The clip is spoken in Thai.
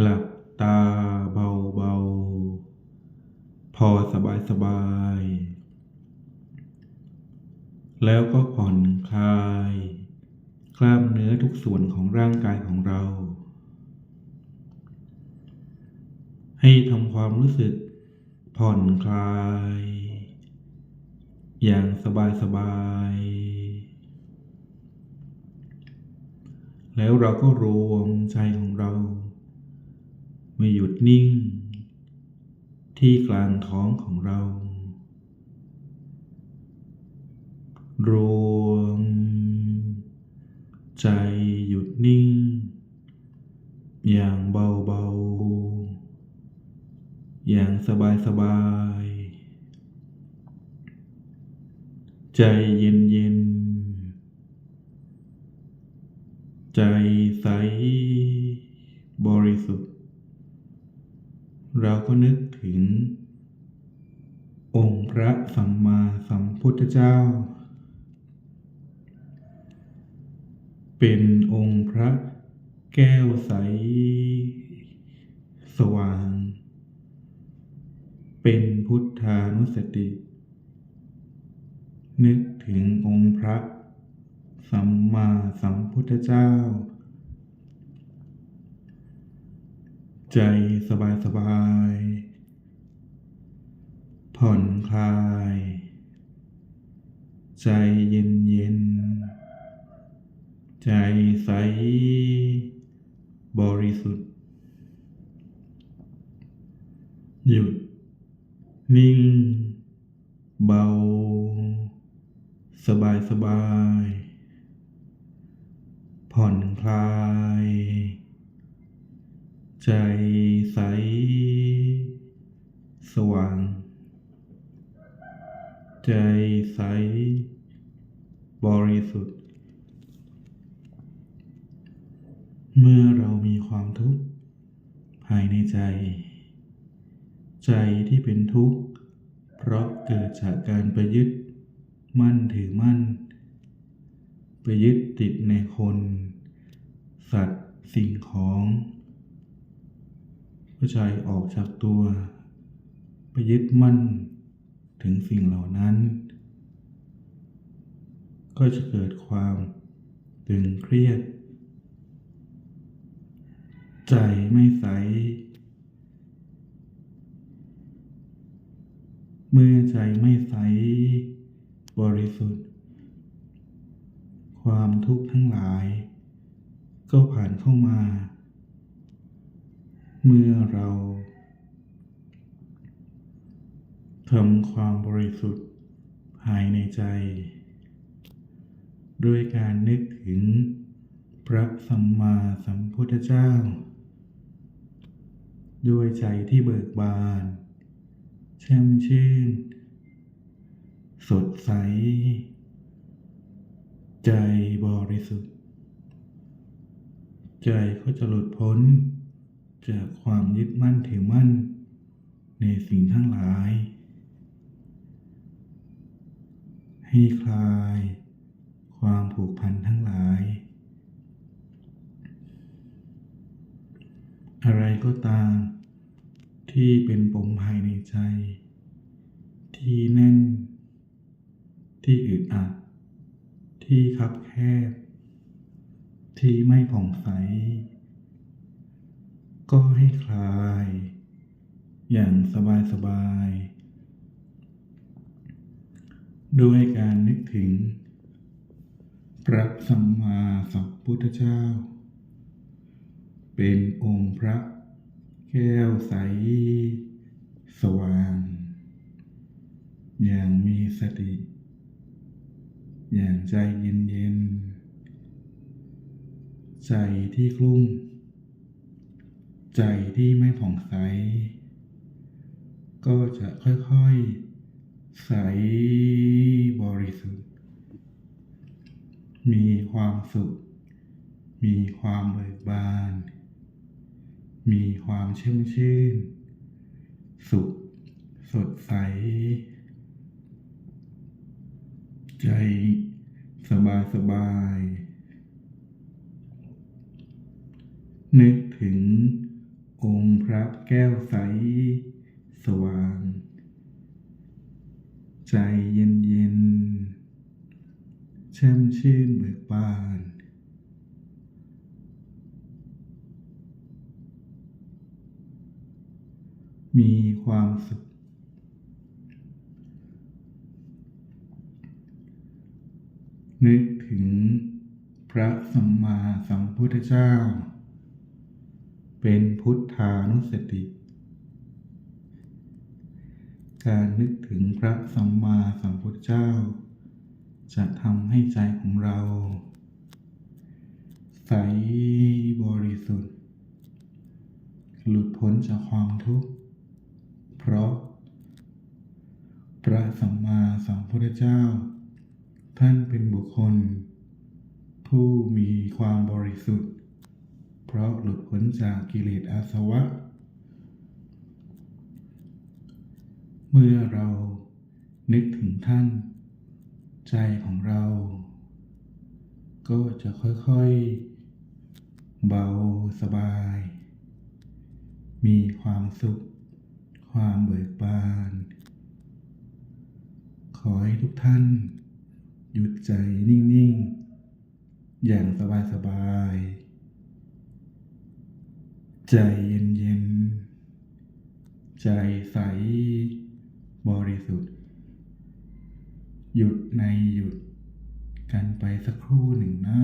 หลับตาเบาๆ พอสบายสบายๆ แล้วก็ผ่อนคลาย กล้ามเนื้อทุกส่วนของร่างกายของเรา ให้ทำความรู้สึกผ่อนคลาย อย่างสบายสบายๆแล้วเราก็รวมใจของเรา ไมาหยุดนิ่ง ที่กลางท้องของเรา รวม ใจหยุดนิ่ง อย่างเบาๆ อย่างสบายๆ ใจเย็น เราก็นึกถึง องค์พระสัมมาสัมพุทธเจ้า เป็นองค์พระแก้วใส สว่าง เป็นพุทธานุสติ นึกถึงองค์พระสัมมาสัมพุทธเจ้า ใจสบายสบาย ผ่อนคลาย ใจเย็นเย็น ใจใส บริสุทธิ์ หยุด นิ่ง เบา สบายสบาย ผ่อนคลาย ใจใส สว่าง ใจใส บริสุทธิ์ เมื่อเรามีความทุกข์ภายในใจ ใจที่เป็นทุกข์ เพราะเกิดจากการไปยึด มั่นถือมั่น ไปยึดติดในคน สัตว์สิ่งของ ก็ใจออกจากตัวไปยึดมั่นถึงสิ่งเหล่านั้น ก็จะเกิดความตึงเครียด ใจไม่ใส เมื่อใจไม่ใส บริสุทธิ์ ความทุกข์ทั้งหลาย ก็ผ่านเข้ามา เมื่อเราทำความบริสุทธิ์ภายในใจ ด้วยการนึกถึงพระสัมมาสัมพุทธเจ้า ด้วยใจที่เบิกบานแช่มชื่น สดใส ใจบริสุทธิ์ ใจก็จะหลุดพ้น จากความยึดมั่นถือมั่น ในสิ่งทั้งหลาย ให้คลาย ความผูกพันทั้งหลาย อะไรก็ตาม ที่เป็นปมภายในใจ ที่แน่น ที่อึดอัด ที่คับแคบ ที่ไม่ผ่องใส ก็ให้คลาย อย่างสบายสบายๆด้วยการนึกถึง พระสัมมาสัมพุทธเจ้า เป็นองค์พระแก้วใส สว่าง อย่างมีสติ อย่างใจเย็นเย็นๆใจที่กลุ้ม ใจที่ไม่ผ่องใส ก็จะค่อยๆ ใสบริสุทธิ์ มีความสุข มีความเบิกบาน มีความชื่นชื่น สุขสดใส ใจสบายสบายๆนึกถึง พระ แก้วใส สว่าง ใจเย็นเย็นแช่มชื่นเบิกบาน มีความสุขนึกถึงพระสัมมาสัมพุทธเจ้า เป็นพุทธานุสติ การนึกถึงพระสัมมาสัมพุทธเจ้า จะทำให้ใจของเรา ใสบริสุทธิ์ หลุดพ้นจากความทุกข์ เพราะ พระสัมมาสัมพุทธเจ้า ท่านเป็นบุคคล ผู้มีความบริสุทธิ์ เพราะหลุดพ้นจากกิเลสอาสวะ เมื่อเรานึกถึงท่าน ใจของเรา ก็จะค่อยๆ เบาสบาย มีความสุข ความเบิกบาน ขอให้ทุกท่าน หยุดใจนิ่ง ๆ อย่างสบาย ๆ ใจเย็นเย็น ใจใส บริสุทธิ์ หยุดในหยุดกันไปสักครู่หนึ่งนะ